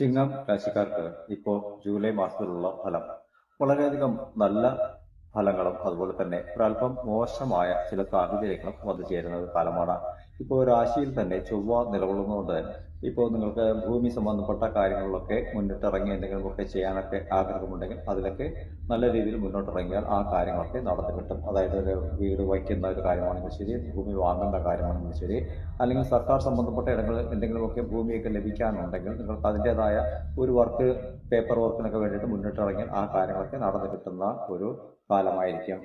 ചിങ്ങം രാശിക്കാർക്ക് ഇപ്പോൾ ജൂലൈ മാസത്തിലുള്ള ഫലം. വളരെയധികം നല്ല ഫലങ്ങളും അതുപോലെ തന്നെ ഒരല്പം മോശമായ ചില സാഹചര്യങ്ങളും വന്നു ചേരുന്ന കാലമാണ്. ഇപ്പോൾ രാശിയിൽ തന്നെ ചൊവ്വ നിലകൊള്ളുന്നതുകൊണ്ട് ഇപ്പോൾ നിങ്ങൾക്ക് ഭൂമി സംബന്ധപ്പെട്ട കാര്യങ്ങളിലൊക്കെ മുന്നിട്ടിറങ്ങി എന്തെങ്കിലുമൊക്കെ ചെയ്യാനൊക്കെ ആഗ്രഹമുണ്ടെങ്കിൽ അതിലൊക്കെ നല്ല രീതിയിൽ മുന്നോട്ടിറങ്ങിയാൽ ആ കാര്യങ്ങളൊക്കെ നടന്നു കിട്ടും. അതായത് ഒരു വീട് വയ്ക്കുന്ന ഒരു കാര്യമാണെങ്കിൽ ശരി ഭൂമി വാങ്ങുന്ന കാര്യമാണെങ്കിൽ ശരി അല്ലെങ്കിൽ സർക്കാർ സംബന്ധപ്പെട്ട ഇടങ്ങളിൽ എന്തെങ്കിലുമൊക്കെ ഭൂമിയൊക്കെ ലഭിക്കാനുണ്ടെങ്കിൽ നിങ്ങൾക്ക് അതിന്റെതായ ഒരു വർക്ക് പേപ്പർ വർക്കിനൊക്കെ വേണ്ടിയിട്ട് മുന്നിട്ടിറങ്ങിയാൽ ആ കാര്യങ്ങളൊക്കെ നടന്നു കിട്ടുന്ന ഒരു കാലമായിരിക്കും.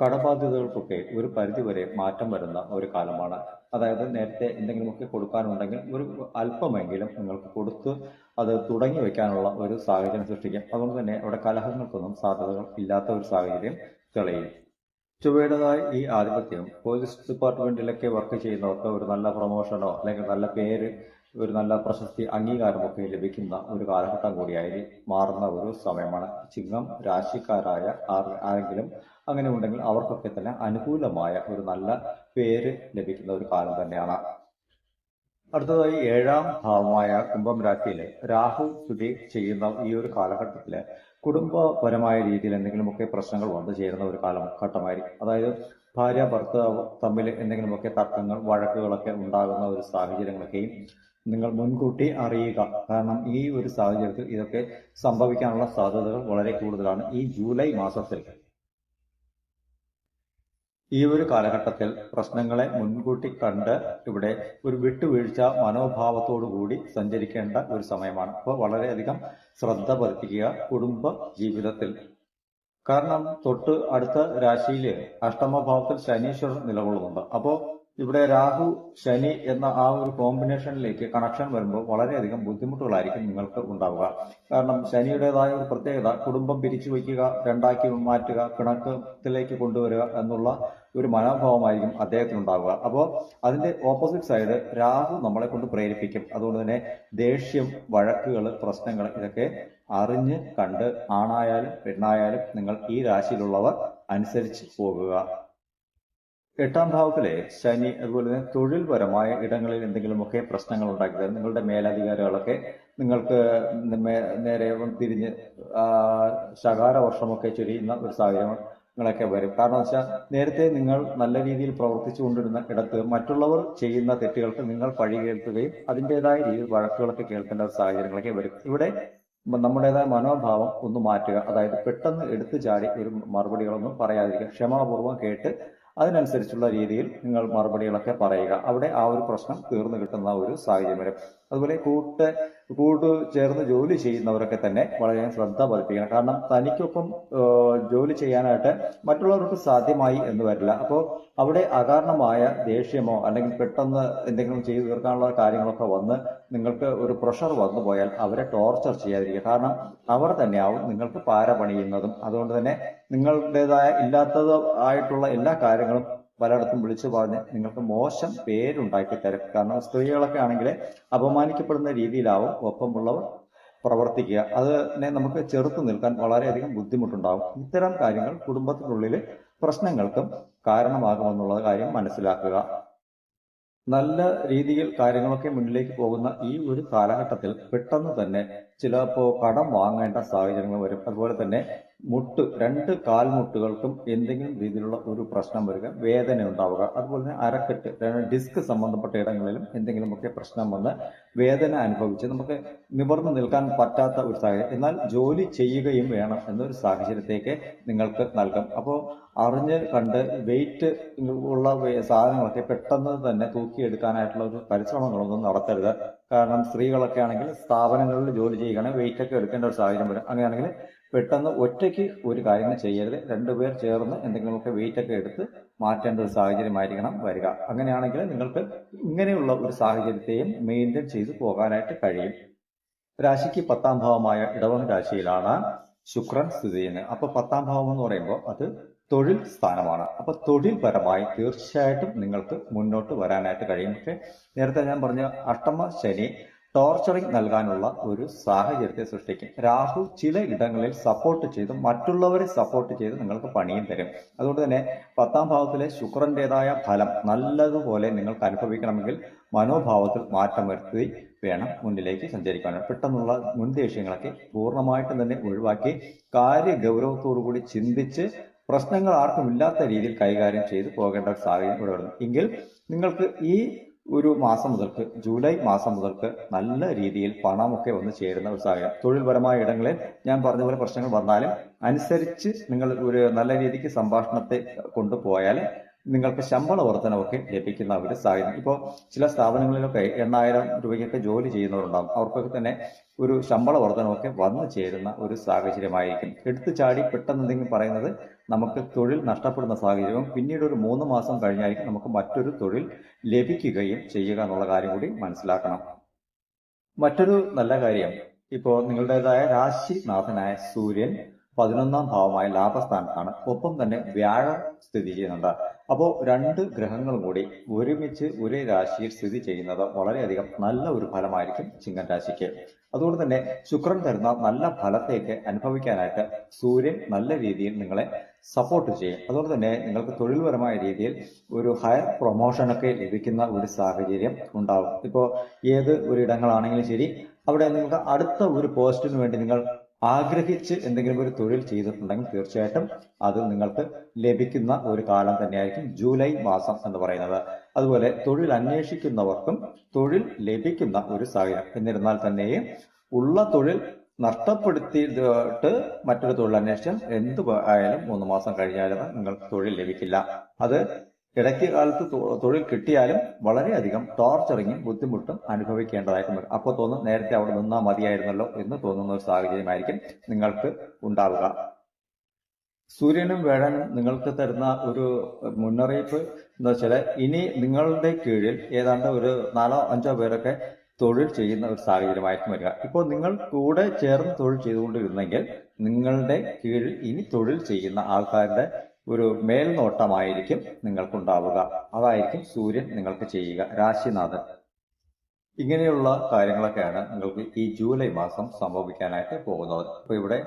കടബാധ്യതകൾക്കൊക്കെ ഒരു പരിധിവരെ മാറ്റം വരുന്ന ഒരു കാലമാണ്. അതായത് നേരത്തെ എന്തെങ്കിലുമൊക്കെ കൊടുക്കാനുണ്ടെങ്കിൽ ഒരു അല്പമെങ്കിലും നിങ്ങൾക്ക് കൊടുത്ത് അത് തുടങ്ങി വെക്കാനുള്ള ഒരു സാഹചര്യം സൃഷ്ടിക്കാം. അതുകൊണ്ട് തന്നെ അവിടെ കലഹങ്ങൾക്കൊന്നും സാധ്യതകൾ ഇല്ലാത്ത ഒരു സാഹചര്യം തെളിയും. ചൊവ്വയുടേതായ ഈ ആധിപത്യം പോലീസ് ഡിപ്പാർട്ട്മെന്റിലൊക്കെ വർക്ക് ചെയ്യുന്നവർക്ക് ഒരു നല്ല പ്രൊമോഷനോ അല്ലെങ്കിൽ നല്ല പേര് ഒരു നല്ല പ്രശസ്തി അംഗീകാരമൊക്കെ ലഭിക്കുന്ന ഒരു കാലഘട്ടം കൂടിയായി മാറുന്ന ഒരു സമയമാണ്. ചിങ്ങം രാശിക്കാരായ ആരെങ്കിലും അങ്ങനെ ഉണ്ടെങ്കിൽ അവർക്കൊക്കെ തന്നെ അനുകൂലമായ ഒരു നല്ല പേര് ലഭിക്കുന്ന ഒരു കാലം തന്നെയാണ്. അടുത്തതായി ഏഴാം ഭാവമായ കുംഭം രാശിയിൽ രാഹു സ്ഥിതി ചെയ്യുന്ന ഈ ഒരു കാലഘട്ടത്തിൽ കുടുംബപരമായ രീതിയിൽ എന്തെങ്കിലുമൊക്കെ പ്രശ്നങ്ങൾ വന്നു ചേരുന്ന ഒരു കാലഘട്ടമായിരിക്കും അതായത് ഭാര്യ ഭർത്താവ് തമ്മിൽ എന്തെങ്കിലുമൊക്കെ തർക്കങ്ങൾ വഴക്കുകളൊക്കെ ഉണ്ടാകുന്ന ഒരു സാഹചര്യങ്ങളൊക്കെയും നിങ്ങൾ മുൻകൂട്ടി അറിയുക. കാരണം ഈ ഒരു സാഹചര്യത്തിൽ ഇതൊക്കെ സംഭവിക്കാനുള്ള സാധ്യതകൾ വളരെ കൂടുതലാണ് ഈ ജൂലൈ മാസത്തിൽ. ഈ ഒരു കാലഘട്ടത്തിൽ പ്രശ്നങ്ങളെ മുൻകൂട്ടി കണ്ട് ഇവിടെ ഒരു വിട്ടുവീഴ്ച മനോഭാവത്തോടു കൂടി സഞ്ചരിക്കേണ്ട ഒരു സമയമാണ്. അപ്പോൾ വളരെയധികം ശ്രദ്ധ പതിപ്പിക്കുക കുടുംബ ജീവിതത്തിൽ. കാരണം തൊട്ട് അടുത്ത രാശിയിൽ അഷ്ടമഭാവത്തിൽ ശനീശ്വരൻ നിലകൊള്ളുന്നുണ്ട്. അപ്പോൾ ഇവിടെ രാഹു ശനി എന്ന ആ ഒരു കോമ്പിനേഷനിലേക്ക് കണക്ഷൻ വരുമ്പോൾ വളരെയധികം ബുദ്ധിമുട്ടുകളായിരിക്കും നിങ്ങൾക്ക് ഉണ്ടാവുക. കാരണം ശനിയുടേതായ ഒരു പ്രത്യേകത കുടുംബം പിരിച്ചു വയ്ക്കുക രണ്ടാക്കി മാറ്റുക പിണക്കത്തിലേക്ക് കൊണ്ടുവരിക എന്നുള്ള ഒരു മനോഭാവമായിരിക്കും അദ്ദേഹത്തിനുണ്ടാവുക. അപ്പോൾ അതിന്റെ ഓപ്പോസിറ്റ് സൈഡ് രാഹു നമ്മളെ കൊണ്ട് പ്രേരിപ്പിക്കും. അതുകൊണ്ട് തന്നെ ദേഷ്യം വഴക്കുകൾ പ്രശ്നങ്ങൾ ഇതൊക്കെ അറിഞ്ഞ് കണ്ട് ആണായാലും പെണ്ണായാലും നിങ്ങൾ ഈ രാശിയിലുള്ളവർ അനുസരിച്ച് പോകുക. എട്ടാം ഭാവത്തിലെ ശനി അതുപോലെ തന്നെ തൊഴിൽപരമായ ഇടങ്ങളിൽ എന്തെങ്കിലുമൊക്കെ പ്രശ്നങ്ങൾ ഉണ്ടാക്കി തരും നിങ്ങളുടെ മേലധികാരികളൊക്കെ നിങ്ങൾക്ക് നേരെ തിരിഞ്ഞ് ശകാര വർഷമൊക്കെ ചൊരിയുന്ന ഒരു സാഹചര്യം നിങ്ങളൊക്കെ വരും. കാരണം വെച്ചാൽ നേരത്തെ നിങ്ങൾ നല്ല രീതിയിൽ പ്രവർത്തിച്ചു കൊണ്ടിരുന്ന ഇടത്ത് മറ്റുള്ളവർ ചെയ്യുന്ന തെറ്റുകൾക്ക് നിങ്ങൾ പഴി കേൾക്കുകയും അതിന്റെതായ രീതിയിൽ വഴക്കുകളൊക്കെ കേൾക്കേണ്ട സാഹചര്യങ്ങളൊക്കെ വരും. ഇവിടെ നമ്മുടേതായ മനോഭാവം ഒന്ന് മാറ്റുക. അതായത് പെട്ടെന്ന് എടുത്തു ചാടി ഒരു മറുപടികളൊന്നും പറയാതിരിക്കുക. ക്ഷമാപൂർവം കേട്ട് അതിനനുസരിച്ചുള്ള രീതിയിൽ നിങ്ങൾ മറുപടികളൊക്കെ പറയുക. അവിടെ ആ ഒരു പ്രശ്നം തീർന്നു കിട്ടുന്ന ഒരു സാഹചര്യം വരും. അതുപോലെ കൂട്ട് കൂട്ട് ചേർന്ന് ജോലി ചെയ്യുന്നവരൊക്കെ തന്നെ വളരെ ശ്രദ്ധ പതിപ്പിക്കണം. കാരണം തനിക്കൊപ്പം ജോലി ചെയ്യാനായിട്ട് മറ്റുള്ളവർക്ക് സാധ്യമായി എന്ന് വരില്ല. അപ്പോൾ അവിടെ അകാരണമായ ദേഷ്യമോ അല്ലെങ്കിൽ പെട്ടെന്ന് എന്തെങ്കിലും ചെയ്തു തീർക്കാനുള്ള കാര്യങ്ങളൊക്കെ വന്ന് നിങ്ങൾക്ക് ഒരു പ്രഷർ വന്നു പോയാൽ അവരെ ടോർച്ചർ ചെയ്യാതിരിക്കുക. കാരണം അവർ തന്നെയാവും നിങ്ങൾക്ക് പാര പണിയുന്നതും അതുകൊണ്ട് തന്നെ നിങ്ങളുടേതായ ഇല്ലാത്തത് ആയിട്ടുള്ള എല്ലാ കാര്യങ്ങളും പലയിടത്തും വിളിച്ചു പറഞ്ഞ് നിങ്ങൾക്ക് മോശം പേരുണ്ടാക്കി തരും. കാരണം സ്ത്രീകളൊക്കെ ആണെങ്കിൽ അപമാനിക്കപ്പെടുന്ന രീതിയിലാവും ഒപ്പമുള്ളവർ പ്രവർത്തിക്കുക. അതിനെ നമുക്ക് ചെറുത്തു നിൽക്കാൻ വളരെയധികം ബുദ്ധിമുട്ടുണ്ടാകും ഇത്തരം കാര്യങ്ങൾ കുടുംബത്തിനുള്ളിൽ പ്രശ്നങ്ങൾക്കും കാരണമാകുമെന്നുള്ള കാര്യം മനസ്സിലാക്കുക. നല്ല രീതിയിൽ കാര്യങ്ങളൊക്കെ മുന്നിലേക്ക് പോകുന്ന ഈ ഒരു കാലഘട്ടത്തിൽ പെട്ടെന്ന് തന്നെ ചിലപ്പോൾ കടം വാങ്ങേണ്ട സാഹചര്യങ്ങൾ വരും. അതുപോലെ തന്നെ മുട്ട് രണ്ട് കാൽമുട്ടുകൾക്കും എന്തെങ്കിലും രീതിയിലുള്ള ഒരു പ്രശ്നം വരിക വേദന ഉണ്ടാവുക അതുപോലെ തന്നെ അരക്കെട്ട് ഡിസ്ക് സംബന്ധപ്പെട്ട ഇടങ്ങളിലും എന്തെങ്കിലുമൊക്കെ പ്രശ്നം വന്ന് വേദന അനുഭവിച്ച് നമുക്ക് നിവർന്നു നിൽക്കാൻ പറ്റാത്ത ഒരു സാഹചര്യം. എന്നാൽ ജോലി ചെയ്യുകയും വേണം എന്നൊരു സാഹചര്യത്തേക്ക് നിങ്ങൾക്ക് നൽകും. അപ്പോൾ അറിഞ്ഞ് കണ്ട് വെയിറ്റ് ഉള്ള സാധനങ്ങളൊക്കെ പെട്ടെന്ന് തന്നെ തൂക്കിയെടുക്കാനായിട്ടുള്ള ഒരു പരിശ്രമങ്ങളൊന്നും നടത്തരുത്. കാരണം സ്ത്രീകളൊക്കെ ആണെങ്കിൽ സ്ഥാപനങ്ങളിൽ ജോലി ചെയ്യുകയാണെങ്കിൽ വെയിറ്റ് ഒക്കെ എടുക്കേണ്ട ഒരു സാഹചര്യം വരും. അങ്ങനെയാണെങ്കിൽ പെട്ടെന്ന് ഒറ്റയ്ക്ക് ഒരു കാര്യങ്ങൾ ചെയ്യരുത്. രണ്ടുപേർ ചേർന്ന് എന്തെങ്കിലുമൊക്കെ വെയിറ്റ് ഒക്കെ എടുത്ത് മാറ്റേണ്ട ഒരു സാഹചര്യമായിരിക്കണം വരിക. അങ്ങനെയാണെങ്കിൽ നിങ്ങൾക്ക് ഇങ്ങനെയുള്ള ഒരു സാഹചര്യത്തെയും മെയിന്റെയിൻ ചെയ്ത് പോകാനായിട്ട് കഴിയും. രാശിക്ക് പത്താം ഭാവമായ ഇടവം രാശിയിലാണ് ശുക്രൻ സ്ഥിതി ചെയ്യുന്നത്. അപ്പൊ പത്താം ഭാവം എന്ന് പറയുമ്പോൾ അത് തൊഴിൽ സ്ഥാനമാണ്. അപ്പൊ തൊഴിൽപരമായി തീർച്ചയായിട്ടും നിങ്ങൾക്ക് മുന്നോട്ട് വരാനായിട്ട് കഴിയും. പക്ഷെ നേരത്തെ ഞാൻ പറഞ്ഞ അഷ്ടമ ശനി ടോർച്ചറിങ് നൽകാനുള്ള ഒരു സാഹചര്യത്തെ സൃഷ്ടിക്കും. രാഹു ചില ഇടങ്ങളിൽ സപ്പോർട്ട് ചെയ്ത് മറ്റുള്ളവരെ സപ്പോർട്ട് ചെയ്ത് നിങ്ങൾക്ക് പണിയും തരും. അതുകൊണ്ട് തന്നെ പത്താം ഭാവത്തിലെ ശുക്രന്റേതായ ഫലം നല്ലതുപോലെ നിങ്ങൾക്ക് അനുഭവിക്കണമെങ്കിൽ മനോഭാവത്തിൽ മാറ്റം വരുത്തി വേണം മുന്നിലേക്ക് സഞ്ചരിക്കാൻ പെട്ടെന്നുള്ള മുൻദേഷ്യങ്ങളൊക്കെ പൂർണമായിട്ടും തന്നെ ഒഴിവാക്കി കാര്യ ഗൗരവത്തോടു കൂടി ചിന്തിച്ച് പ്രശ്നങ്ങൾ ആർക്കും ഇല്ലാത്ത രീതിയിൽ കൈകാര്യം ചെയ്ത് പോകേണ്ട ഒരു സാഹചര്യം ഇവിടെ വരുന്നു. എങ്കിൽ നിങ്ങൾക്ക് ഈ ഒരു മാസം മുതൽക്ക് ജൂലൈ മാസം മുതൽക്ക് നല്ല രീതിയിൽ പണമൊക്കെ വന്ന് ചേരുന്ന ഒരു സാഹചര്യം. തൊഴിൽപരമായ ഇടങ്ങളിൽ ഞാൻ പറഞ്ഞ പോലെ പ്രശ്നങ്ങൾ വന്നാലും അനുസരിച്ച് നിങ്ങൾ ഒരു നല്ല രീതിക്ക് സംഭാഷണത്തെ കൊണ്ടുപോയാൽ നിങ്ങൾക്ക് ശമ്പള വർധനമൊക്കെ ലഭിക്കുന്ന ഒരു സാഹചര്യം. ഇപ്പോൾ ചില സ്ഥാപനങ്ങളിലൊക്കെ എണ്ണായിരം രൂപയ്ക്കൊക്കെ ജോലി ചെയ്യുന്നവരുണ്ടാകും അവർക്കൊക്കെ തന്നെ ഒരു ശമ്പള വർധനമൊക്കെ വന്നു ചേരുന്ന ഒരു സാഹചര്യമായിരിക്കും. എടുത്തു ചാടി പെട്ടെന്ന് എന്തെങ്കിലും പറയുന്നത് നമുക്ക് തൊഴിൽ നഷ്ടപ്പെടുന്ന സാഹചര്യവും പിന്നീട് ഒരു മൂന്ന് മാസം കഴിഞ്ഞായിരിക്കും നമുക്ക് മറ്റൊരു തൊഴിൽ ലഭിക്കുകയും ചെയ്യുക എന്നുള്ള കാര്യം കൂടി മനസ്സിലാക്കണം. മറ്റൊരു നല്ല കാര്യം ഇപ്പോൾ നിങ്ങളുടേതായ രാശിനാഥനായ സൂര്യൻ പതിനൊന്നാം ഭാവമായ ലാഭസ്ഥാനത്താണ് ഒപ്പം തന്നെ വ്യാഴം സ്ഥിതി ചെയ്യുന്നുണ്ട് അപ്പോൾ രണ്ട് ഗ്രഹങ്ങളും കൂടി ഒരുമിച്ച് ഒരേ രാശിയിൽ സ്ഥിതി ചെയ്യുന്നത് വളരെയധികം നല്ല ഒരു ഫലമായിരിക്കും ചിങ്ങൻ രാശിക്ക്. അതുകൊണ്ട് തന്നെ ശുക്രൻ തരുന്ന നല്ല ഫലത്തേക്ക് അനുഭവിക്കാനായിട്ട് സൂര്യൻ നല്ല രീതിയിൽ നിങ്ങളെ സപ്പോർട്ട് ചെയ്യും. അതുകൊണ്ട് തന്നെ നിങ്ങൾക്ക് തൊഴിൽപരമായ രീതിയിൽ ഒരു ഹയർ പ്രൊമോഷനൊക്കെ ലഭിക്കുന്ന ഒരു സാഹചര്യം ഉണ്ടാകും ഇപ്പോൾ ഏത് ഒരു ഇടങ്ങളാണെങ്കിലും ശരി അവിടെ നിങ്ങൾക്ക് അടുത്ത ഒരു പോസ്റ്റിന് വേണ്ടി നിങ്ങൾ ആഗ്രഹിച്ച് എന്തെങ്കിലും ഒരു തൊഴിൽ ചെയ്തിട്ടുണ്ടെങ്കിൽ തീർച്ചയായിട്ടും അത് നിങ്ങൾക്ക് ലഭിക്കുന്ന ഒരു കാലം തന്നെയായിരിക്കും ജൂലൈ മാസം എന്ന് പറയുന്നത്. അതുപോലെ തൊഴിൽ അന്വേഷിക്കുന്നവർക്കും തൊഴിൽ ലഭിക്കുന്ന ഒരു സാഹചര്യം. എന്നിരുന്നാൽ തന്നെയും ഉള്ള തൊഴിൽ നഷ്ടപ്പെടുത്തിയിട്ട് മറ്റൊരു തൊഴിൽ അന്വേഷിച്ചാൽ എന്ത് ആയാലും മൂന്ന് മാസം കഴിഞ്ഞാലും നിങ്ങൾക്ക് തൊഴിൽ ലഭിക്കില്ല. അത് ഇടയ്ക്ക് കാലത്ത് തൊഴിൽ കിട്ടിയാലും വളരെയധികം ടോർച്ചറിങ്ങും ബുദ്ധിമുട്ടും അനുഭവിക്കേണ്ടതായിട്ട് വരും. അപ്പോൾ തോന്നും നേരത്തെ അവിടെ നിന്നാൽ മതിയായിരുന്നല്ലോ എന്ന് തോന്നുന്ന ഒരു സാഹചര്യമായിരിക്കും നിങ്ങൾക്ക് ഉണ്ടാവുക. സൂര്യനും വേഴനും നിങ്ങൾക്ക് തരുന്ന ഒരു മുന്നറിയിപ്പ് എന്താ വെച്ചാൽ ഇനി നിങ്ങളുടെ കീഴിൽ ഏതാണ്ട് ഒരു നാലോ അഞ്ചോ പേരൊക്കെ തൊഴിൽ ചെയ്യുന്ന ഒരു സാഹചര്യമായിരിക്കും വരിക. ഇപ്പോൾ നിങ്ങൾ കൂടെ ചേർന്ന് തൊഴിൽ ചെയ്തുകൊണ്ടിരുന്നെങ്കിൽ നിങ്ങളുടെ കീഴിൽ ഇനി തൊഴിൽ ചെയ്യുന്ന ആൾക്കാരുടെ ഒരു മേൽനോട്ടമായിരിക്കും നിങ്ങൾക്കുണ്ടാവുക. അതായിരിക്കും സൂര്യൻ നിങ്ങൾക്ക് ചെയ്യുക. രാശിനാഥൻ. ഇങ്ങനെയുള്ള കാര്യങ്ങളൊക്കെയാണ് നിങ്ങൾക്ക് ഈ ജൂലൈ മാസം സംഭവിക്കാനായിട്ട് പോകുന്നത്. അപ്പൊ ഇവിടെ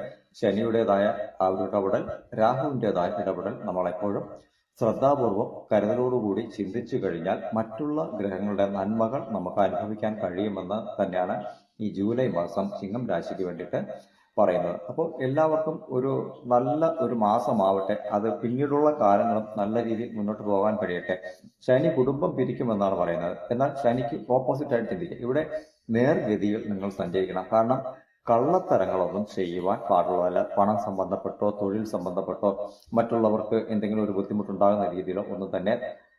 ശനിയുടേതായ ആ ഒരു ഇടപെടൽ രാഹുവിന്റെതായ ഇടപെടൽ നമ്മളെപ്പോഴും ശ്രദ്ധാപൂർവം കരുതലോടുകൂടി ചിന്തിച്ചു കഴിഞ്ഞാൽ മറ്റുള്ള ഗ്രഹങ്ങളുടെ നന്മകൾ നമുക്ക് അനുഭവിക്കാൻ കഴിയുമെന്ന് തന്നെയാണ് ഈ ജൂലൈ മാസം ചിങ്ങം രാശിക്ക് വേണ്ടിയിട്ട് പറയുന്നത്. അപ്പോൾ എല്ലാവർക്കും ഒരു നല്ല ഒരു മാസമാവട്ടെ അത് പിന്നീടുള്ള കാലങ്ങളും നല്ല രീതിയിൽ മുന്നോട്ട് പോകാൻ കഴിയട്ടെ. ശനി കുടുംബം പിരിക്കുമെന്നാണ് പറയുന്നത്. എന്നാൽ ശനിക്ക് ഓപ്പോസിറ്റ് ആയിട്ട് ചിന്തിക്കുക. ഇവിടെ നേർഗതിയിൽ നിങ്ങൾ സഞ്ചരിക്കണം. കാരണം കള്ളത്തരങ്ങളൊന്നും ചെയ്യുവാൻ പാടുള്ളതല്ല. പണം സംബന്ധപ്പെട്ടോ തൊഴിൽ സംബന്ധപ്പെട്ടോ മറ്റുള്ളവർക്ക് എന്തെങ്കിലും ഒരു ബുദ്ധിമുട്ടുണ്ടാകുന്ന രീതിയിലോ ഒന്നും തന്നെ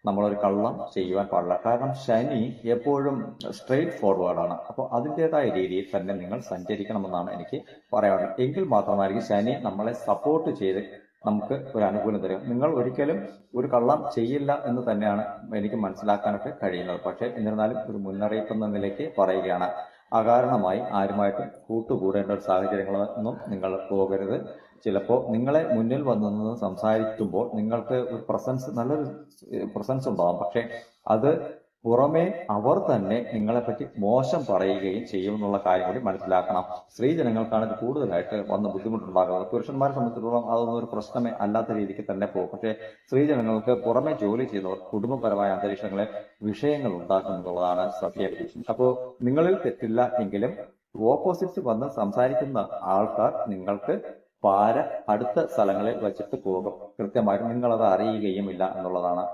നമ്മളൊരു കള്ളം ചെയ്യുവാൻ പാടില്ല. കാരണം ശനി എപ്പോഴും സ്ട്രെയിറ്റ് ഫോർവേഡാണ് അപ്പോൾ അതിന്റെതായ രീതിയിൽ തന്നെ നിങ്ങൾ സഞ്ചരിക്കണമെന്നാണ് എനിക്ക് പറയാനുള്ളത്. എങ്കിൽ മാത്രമായിരിക്കും ശനി നമ്മളെ സപ്പോർട്ട് ചെയ്ത് നമുക്ക് ഒരു അനുകൂലം തരും. നിങ്ങൾ ഒരിക്കലും ഒരു കള്ളം ചെയ്യില്ല എന്ന് തന്നെയാണ് എനിക്ക് മനസ്സിലാക്കാനൊക്കെ കഴിയുന്നത്. പക്ഷേ എന്നിരുന്നാലും ഒരു മുന്നറിയിപ്പ് എന്ന നിലയ്ക്ക് പറയുകയാണ്. അകാരണമായി ആരുമായിട്ടും കൂട്ടുകൂടേണ്ട ഒരു സാഹചര്യങ്ങളൊന്നും നിങ്ങൾ പോകരുത്. ചിലപ്പോൾ നിങ്ങളെ മുന്നിൽ വന്നു നിന്ന് സംസാരിക്കുമ്പോൾ നിങ്ങൾക്ക് ഒരു പ്രസൻസ് നല്ലൊരു പ്രസൻസ് ഉണ്ടാകും പക്ഷെ അത് പുറമേ അവർ തന്നെ നിങ്ങളെപ്പറ്റി മോശം പറയുകയും ചെയ്യും എന്നുള്ള കാര്യം കൂടി മനസ്സിലാക്കണം. സ്ത്രീ ജനങ്ങൾക്കാണ് ഇത് കൂടുതലായിട്ട് വന്ന് ബുദ്ധിമുട്ടുണ്ടാകുന്നത് പുരുഷന്മാരെ സംബന്ധിച്ചിടത്തോളം അതൊന്നും ഒരു പ്രശ്നമേ അല്ലാത്ത രീതിക്ക് തന്നെ പോകും. പക്ഷേ സ്ത്രീ ജനങ്ങൾക്ക് പുറമെ ജോലി ചെയ്യുന്നവർ കുടുംബപരമായ അന്തരീക്ഷങ്ങളെ വിഷയങ്ങൾ ഉണ്ടാക്കും എന്നുള്ളതാണ് അപ്പോൾ നിങ്ങളിൽ തെറ്റില്ല എങ്കിലും ഓപ്പോസിറ്റ് വന്ന് സംസാരിക്കുന്ന ആൾക്കാർ നിങ്ങൾക്ക് പാര അടുത്ത സ്ഥലങ്ങളിൽ വെച്ചിട്ട് പോകും. കൃത്യമായിട്ട് നിങ്ങളത് അറിയുകയും ഇല്ല എന്നുള്ളതാണ്